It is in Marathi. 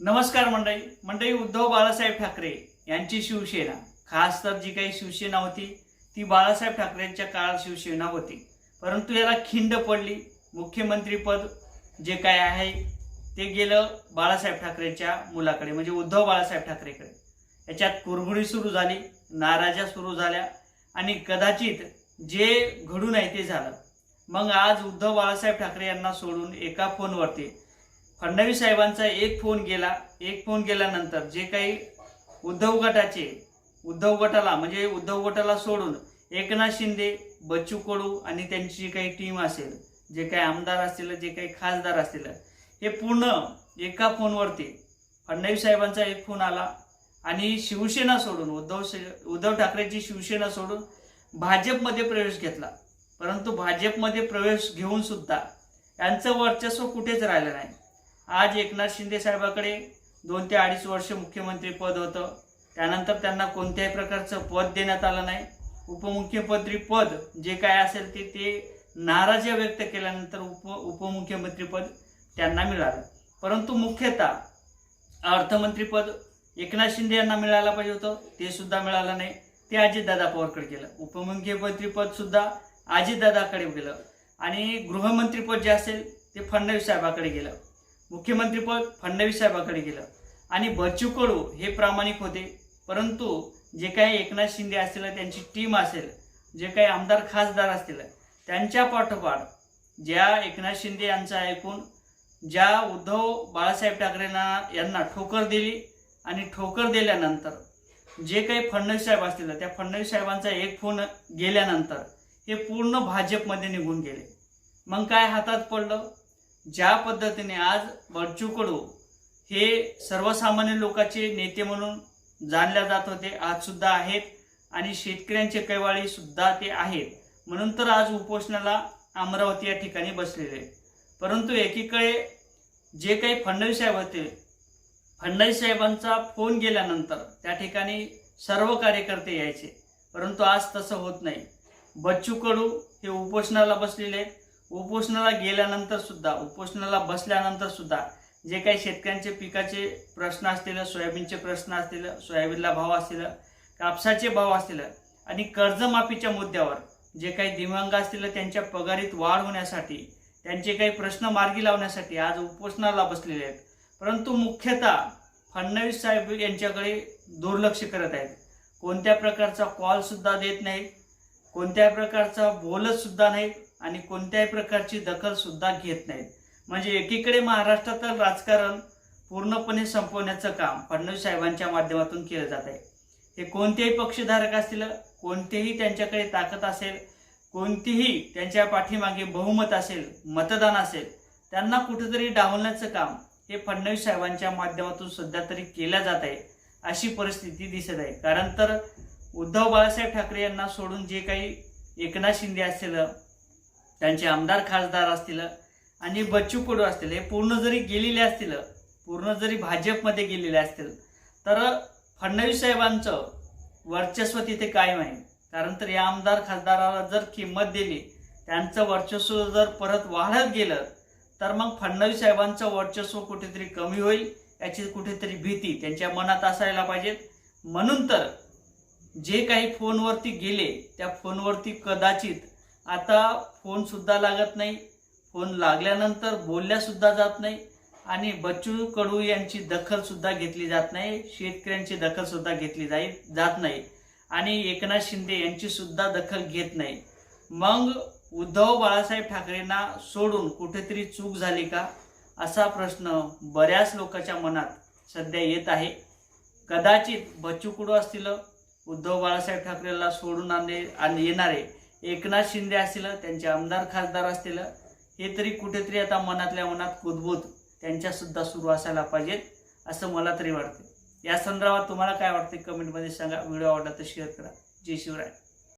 नमस्कार मंडळी. मंडळी उद्धव बाळासाहेब ठाकरे यांची शिवसेना. खास तर जी काही शिवसेना होती ती बाळासाहेब ठाकरेंच्या काळात शिवसेना होती. परंतु याला खिंड पडली. मुख्यमंत्रीपद जे काय आहे ते गेलं बाळासाहेब ठाकरेंच्या मुलाकडे म्हणजे उद्धव बाळासाहेब ठाकरेकडे. याच्यात कुरघुडी सुरू झाली नाराज्या सुरू झाल्या आणि कदाचित जे घडून आहे ते झालं. मग आज उद्धव बाळासाहेब ठाकरे यांना सोडून एका फोनवरती फडणवीस साहेबांचा एक फोन गेला एक फोन गेल्यानंतर जे काही उद्धव गटाचे उद्धव गटाला म्हणजे उद्धव गटाला सोडून एकनाथ शिंदे बच्चू कडू आणि त्यांची जी काही टीम असेल जे काही आमदार असतील जे काही खासदार असतील हे पूर्ण एका फोनवरती फडणवीस साहेबांचा एक फोन आला आणि शिवसेना सोडून उद्धव उद्धव ठाकरेची शिवसेना सोडून भाजपमध्ये प्रवेश घेतला. परंतु भाजपमध्ये प्रवेश घेऊन सुद्धा यांचं वर्चस्व कुठेच राहिलं नाही. आज एकनाथ शिंदे साहेबाकडे दोन ते अडीच वर्ष मुख्यमंत्री पद होतं. त्यानंतर त्यांना कोणत्याही प्रकारचं पद देण्यात आलं नाही. उपमुख्यमंत्री पद जे काय असेल ते ते नाराजी व्यक्त केल्यानंतर उप उपमुख्यमंत्रीपद त्यांना मिळालं. परंतु मुख्यतः अर्थमंत्रीपद एकनाथ शिंदे यांना मिळायला पाहिजे होतं. ते सुद्धा मिळालं नाही. ते अजितदादा पवारकडे गेलं. उपमुख्यमंत्रीपद सुद्धा अजितदादाकडे गेलं. आणि गृहमंत्रीपद जे असेल ते फडणवीस साहेबाकडे गेलं. मुख्यमंत्रीपद फडणवीस साहेबाकडे गेलं. आणि बच्चू कडू हे प्रामाणिक होते. परंतु जे काही एकनाथ शिंदे असतील त्यांची टीम असेल जे काही आमदार खासदार असतील त्यांच्या पाठोपाठ ज्या एकनाथ शिंदे यांचं ऐकून ज्या उद्धव बाळासाहेब ठाकरेंना यांना ठोकर दिली आणि ठोकर दिल्यानंतर जे काही फडणवीस साहेब असतील त्या फडणवीस साहेबांचा एक फोन गेल्यानंतर हे पूर्ण भाजपमध्ये निघून गेले. मग काय हातात पडलं? ज्या पद्धतीने आज बच्चू कडू हे सर्वसामान्य लोकांचे नेते म्हणून जाणल्या जात होते आज सुद्धा आहेत आणि शेतकऱ्यांचे कैवाळी सुद्धा ते आहेत. म्हणून तर आज उपोषणाला अमरावती या ठिकाणी बसलेले आहे परंतु एकीकडे जे काही फडणवीस साहेब होते फडणवीस साहेबांचा फोन गेल्यानंतर त्या ठिकाणी सर्व कार्यकर्ते यायचे. परंतु आज तसं होत नाही. बच्चू कडू हे उपोषणाला बसलेले आहेत. उपोषणाला गेल्यानंतर सुद्धा उपोषणाला बसल्यानंतर सुद्धा जे काही शेतकऱ्यांचे पिकाचे प्रश्न असतील सोयाबीनचे प्रश्न असतील सोयाबीनला भाव असतील कापसाचे भाव असतील आणि कर्जमाफीच्या मुद्द्यावर जे काही दिव्यांग असतील त्यांच्या पगारीत वाढ होण्यासाठी त्यांचे काही प्रश्न मार्गी लावण्यासाठी आज उपोषणाला बसलेले आहेत. परंतु मुख्यतः फडणवीस साहेब यांच्याकडे दुर्लक्ष करत आहेत. कोणत्या प्रकारचा कॉलसुद्धा देत नाहीत कोणत्या प्रकारचा बोलतसुद्धा नाहीत. आणि कोणत्याही प्रकारची दखल सुद्धा घेत नाहीत. म्हणजे एकीकडे महाराष्ट्रातील राजकारण पूर्णपणे संपवण्याचं काम फडणवीस साहेबांच्या माध्यमातून केलं जात आहे. हे कोणतेही पक्षधारक असतील कोणतेही त्यांच्याकडे ताकद असेल कोणतीही त्यांच्या पाठीमागे बहुमत असेल मतदान असेल त्यांना कुठेतरी डावलण्याचं काम हे फडणवीस साहेबांच्या माध्यमातून सध्या तरी केलं जात आहे अशी परिस्थिती दिसत आहे. कारण तर उद्धव बाळासाहेब ठाकरे यांना सोडून जे काही एकनाथ शिंदे असेल त्यांचे आमदार खासदार असतील आणि बच्चू कडू असतील हे पूर्ण जरी गेलेले असतील पूर्ण जरी भाजपमध्ये गेलेले असतील तर फडणवीस साहेबांचं वर्चस्व तिथे कायम आहे. कारण तर या आमदार खासदाराला जर किंमत दिली त्यांचं वर्चस्व जर परत वाढत गेलं तर मग फडणवीस साहेबांचं वर्चस्व कुठेतरी कमी होईल याची कुठेतरी भीती त्यांच्या मनात असायला पाहिजे. म्हणून तर जे काही फोनवरती गेले त्या फोनवरती कदाचित आता फोन सुद्धा लागत नाही. फोन लागल्यानंतर बोलल्या सुद्धा जात नाही. आणि बच्चू कडू यांची दखल सुद्धा घेतली जात नाही. शेतकऱ्यांची दखल सुद्धा घेतली जाई जात नाही. आणि एकनाथ शिंदे यांची सुद्धा दखल घेत नाही. मग उद्धव बाळासाहेब ठाकरेंना सोडून कुठेतरी चूक झाली का? असा प्रश्न बऱ्याच लोकांच्या मनात सध्या येत आहे. कदाचित बच्चू कडू असतील? उद्धव बाळासाहेब ठाकरेला सोडून आणले आणि येणारे एकनाथ शिंदे असतील त्यांचे आमदार खासदार असतील हे तरी कुठेतरी आता मनातल्या मनात कुदबूत त्यांच्या सुद्धा सुरू असायला पाहिजेत असं मला तरी वाटते या संदर्भात तुम्हाला काय वाटते कमेंटमध्ये सांगा. व्हिडिओ आवडला तर शेअर करा. जय शिवराय.